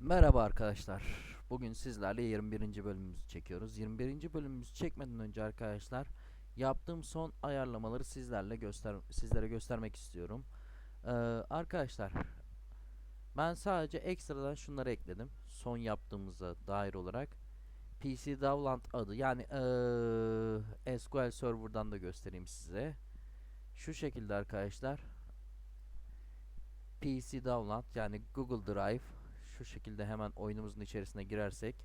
Merhaba arkadaşlar. Bugün sizlerle 21. bölümümüzü çekiyoruz. 21. bölümümüzü çekmeden önce arkadaşlar yaptığım son ayarlamaları sizlerle göster sizlere göstermek istiyorum. Ee, arkadaşlar ben sadece ekstradan şunları ekledim. Son yaptığımıza dair olarak PC Dowland adı yani ee, SQL Server'dan da göstereyim size. Şu şekilde arkadaşlar PC Download yani Google Drive şu şekilde hemen oyunumuzun içerisine girersek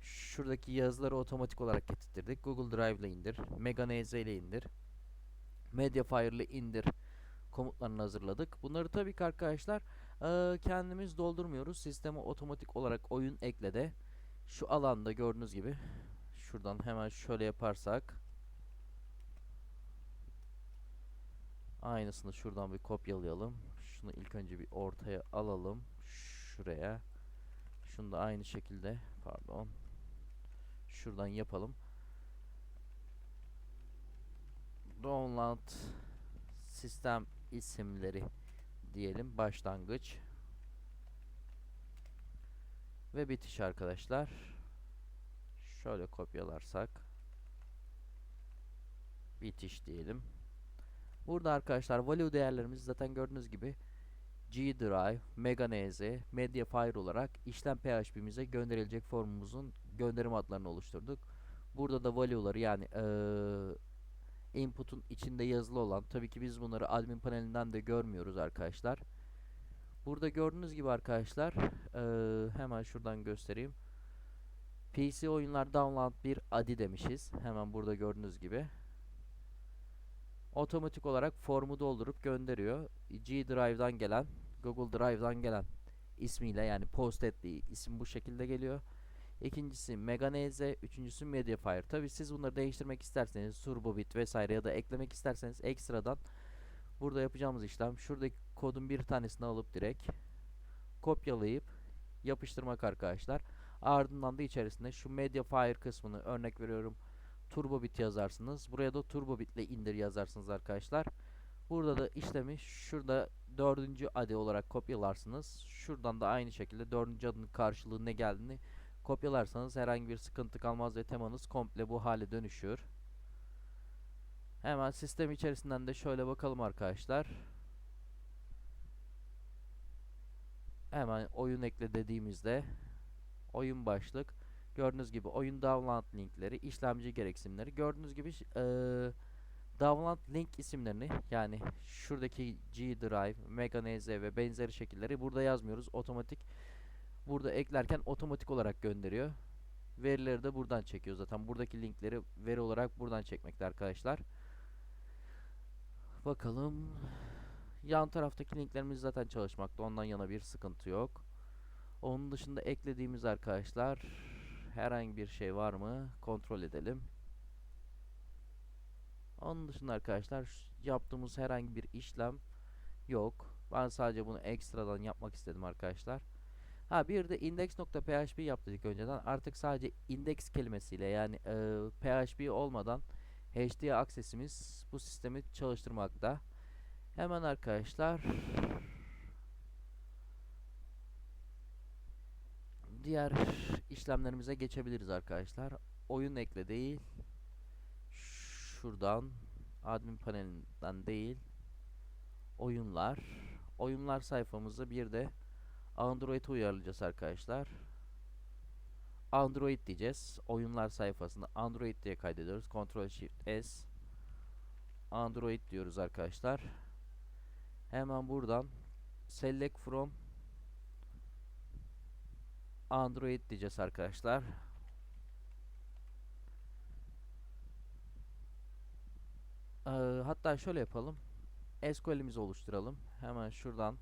şuradaki yazıları otomatik olarak getirttirdik. Google Drive ile indir, Meganese ile indir, Mediafire ile indir komutlarını hazırladık. Bunları tabii ki arkadaşlar kendimiz doldurmuyoruz. Sisteme otomatik olarak oyun eklede. Şu alanda gördüğünüz gibi şuradan hemen şöyle yaparsak aynısını şuradan bir kopyalayalım. Şunu ilk önce bir ortaya alalım. Şuraya. Şunu da aynı şekilde pardon. Şuradan yapalım. Download sistem isimleri diyelim başlangıç ve bitiş arkadaşlar. Şöyle kopyalarsak bitiş diyelim. Burada arkadaşlar value değerlerimiz zaten gördüğünüz gibi G Drive, Meganese, Mediafire olarak işlem PHP'mize gönderilecek formumuzun gönderim adlarını oluşturduk. Burada da value'ları yani eee, input'un içinde yazılı olan tabii ki biz bunları admin panelinden de görmüyoruz arkadaşlar. Burada gördüğünüz gibi arkadaşlar eee, hemen şuradan göstereyim. PC oyunlar download bir adi demişiz. Hemen burada gördüğünüz gibi otomatik olarak formu doldurup gönderiyor. G Drive'dan gelen, Google Drive'dan gelen ismiyle yani post ettiği isim bu şekilde geliyor. İkincisi Meganese, üçüncüsü Mediafire. Tabi siz bunları değiştirmek isterseniz Turbobit vesaire ya da eklemek isterseniz ekstradan burada yapacağımız işlem şuradaki kodun bir tanesini alıp direkt kopyalayıp yapıştırmak arkadaşlar. Ardından da içerisinde şu Mediafire kısmını örnek veriyorum Turbobit yazarsınız. Buraya da Turbobit ile indir yazarsınız arkadaşlar. Burada da işlemi şurada dördüncü adi olarak kopyalarsınız. Şuradan da aynı şekilde dördüncü adının karşılığı ne geldiğini kopyalarsanız herhangi bir sıkıntı kalmaz ve temanız komple bu hale dönüşür. Hemen sistem içerisinden de şöyle bakalım arkadaşlar. Hemen oyun ekle dediğimizde oyun başlık Gördüğünüz gibi oyun download linkleri, işlemci gereksinimleri. Gördüğünüz gibi eee download link isimlerini yani şuradaki G Drive, Meganese ve benzeri şekilleri burada yazmıyoruz. Otomatik burada eklerken otomatik olarak gönderiyor. Verileri de buradan çekiyor zaten. Buradaki linkleri veri olarak buradan çekmekte arkadaşlar. Bakalım. Yan taraftaki linklerimiz zaten çalışmakta. Ondan yana bir sıkıntı yok. Onun dışında eklediğimiz arkadaşlar herhangi bir şey var mı kontrol edelim. Onun dışında arkadaşlar yaptığımız herhangi bir işlem yok. Ben sadece bunu ekstradan yapmak istedim arkadaşlar. Ha bir de index.php yaptık önceden. Artık sadece index kelimesiyle yani e, PHP olmadan HD aksesimiz bu sistemi çalıştırmakta. Hemen arkadaşlar diğer işlemlerimize geçebiliriz arkadaşlar. Oyun ekle değil. Şuradan admin panelinden değil. Oyunlar. Oyunlar sayfamızı bir de Android'e uyarlayacağız arkadaşlar. Android diyeceğiz. Oyunlar sayfasında Android diye kaydediyoruz. Ctrl Shift S Android diyoruz arkadaşlar. Hemen buradan Select from Android diyeceğiz arkadaşlar. Ee, hatta şöyle yapalım. SQL'imizi oluşturalım. Hemen şuradan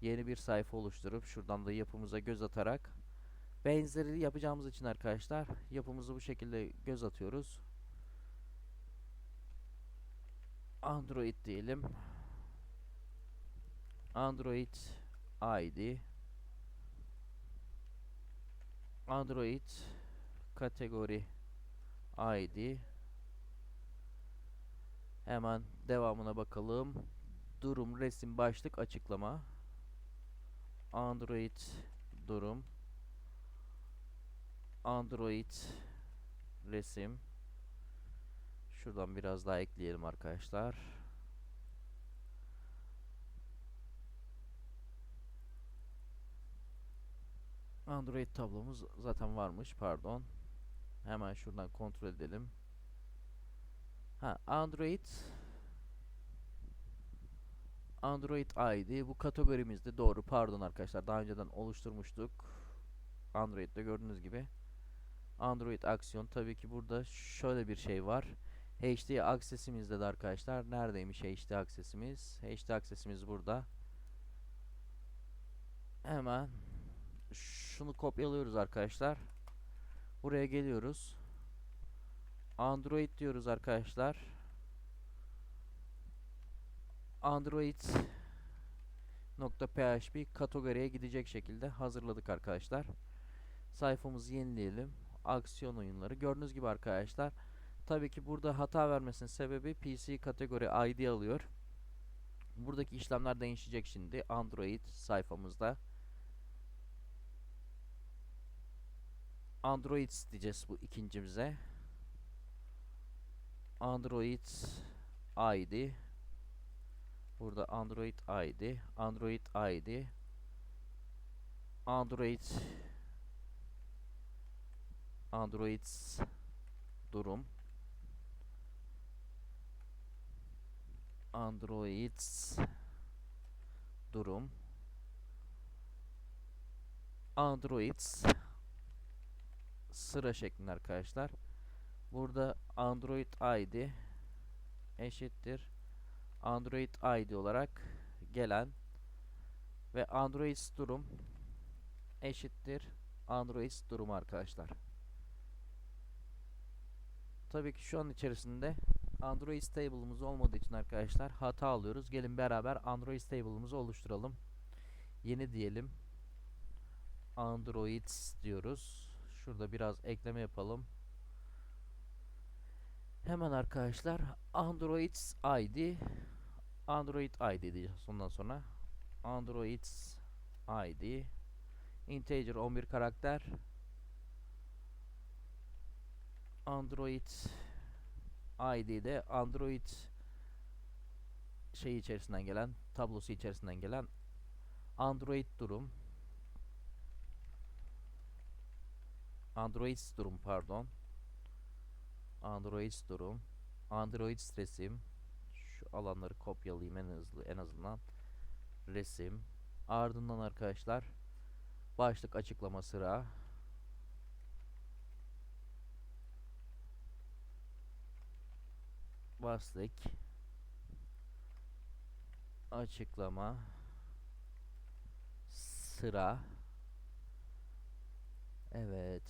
yeni bir sayfa oluşturup şuradan da yapımıza göz atarak benzeri yapacağımız için arkadaşlar yapımızı bu şekilde göz atıyoruz. Android diyelim. Android ID Android kategori ID hemen devamına bakalım. Durum, resim, başlık, açıklama. Android durum Android resim şuradan biraz daha ekleyelim arkadaşlar Android tablomuz zaten varmış pardon. Hemen şuradan kontrol edelim. Ha Android Android ID bu kategorimizde doğru pardon arkadaşlar daha önceden oluşturmuştuk. Android'de gördüğünüz gibi. Android aksiyon tabii ki burada şöyle bir şey var. HD aksesimizde de arkadaşlar. Neredeymiş HD aksesimiz? HD aksesimiz burada. Hemen şunu kopyalıyoruz arkadaşlar buraya geliyoruz Android diyoruz arkadaşlar Android .php kategoriye gidecek şekilde hazırladık arkadaşlar. Sayfamızı yenileyelim. Aksiyon oyunları. Gördüğünüz gibi arkadaşlar tabii ki burada hata vermesinin sebebi PC kategori ID alıyor. Buradaki işlemler değişecek şimdi Android sayfamızda. Android diyeceğiz bu ikincimize. Android ID Burada Android ID, Android ID, Android. Android durum. Android durum. Android sıra şeklinde arkadaşlar. Burada Android ID eşittir Android ID olarak gelen ve Android durum eşittir Android durum arkadaşlar. Tabii ki şu an içerisinde Android stable'ımız olmadığı için arkadaşlar hata alıyoruz. Gelin beraber Android stable'ımızı oluşturalım. Yeni diyelim. Android diyoruz. Şurada biraz ekleme yapalım. Hemen arkadaşlar Android ID Android ID diyeceğiz ondan sonra. Android ID integer 11 karakter Android ID'de Android şey içerisinden gelen tablosu içerisinden gelen Android durum Android durum pardon. Android durum. Android resim. Şu alanları kopyalayayım en hızlı en azından. Resim. Ardından arkadaşlar başlık açıklama sıra. Başlık. Açıklama sıra evet.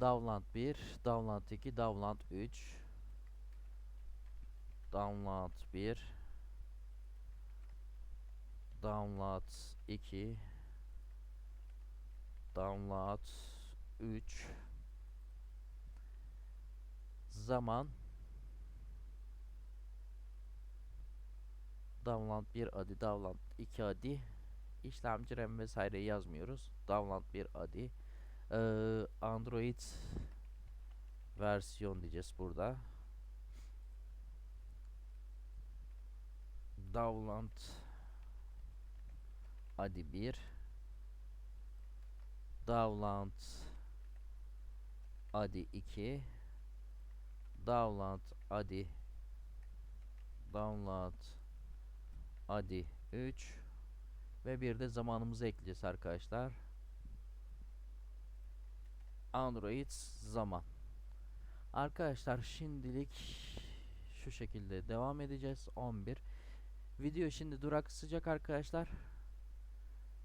Download 1 download 2 download 3 download 1 download 2 download 3 zaman. Download 1 adi download 2 adi işlemci RAM vesaire yazmıyoruz. Download 1 adi. Ee, Android versiyon diyeceğiz burada. Download adi 1 download adi 2 download adi. Download adi 3 ve bir de zamanımızı ekleyeceğiz arkadaşlar Android zaman arkadaşlar şimdilik şu şekilde devam edeceğiz 11 Video şimdi durak sıcak arkadaşlar.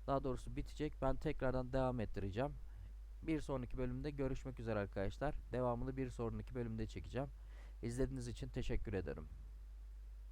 Daha doğrusu bitecek. Ben tekrardan devam ettireceğim. Bir sonraki bölümde görüşmek üzere arkadaşlar. Devamını bir sonraki bölümde çekeceğim. İzlediğiniz için teşekkür ederim.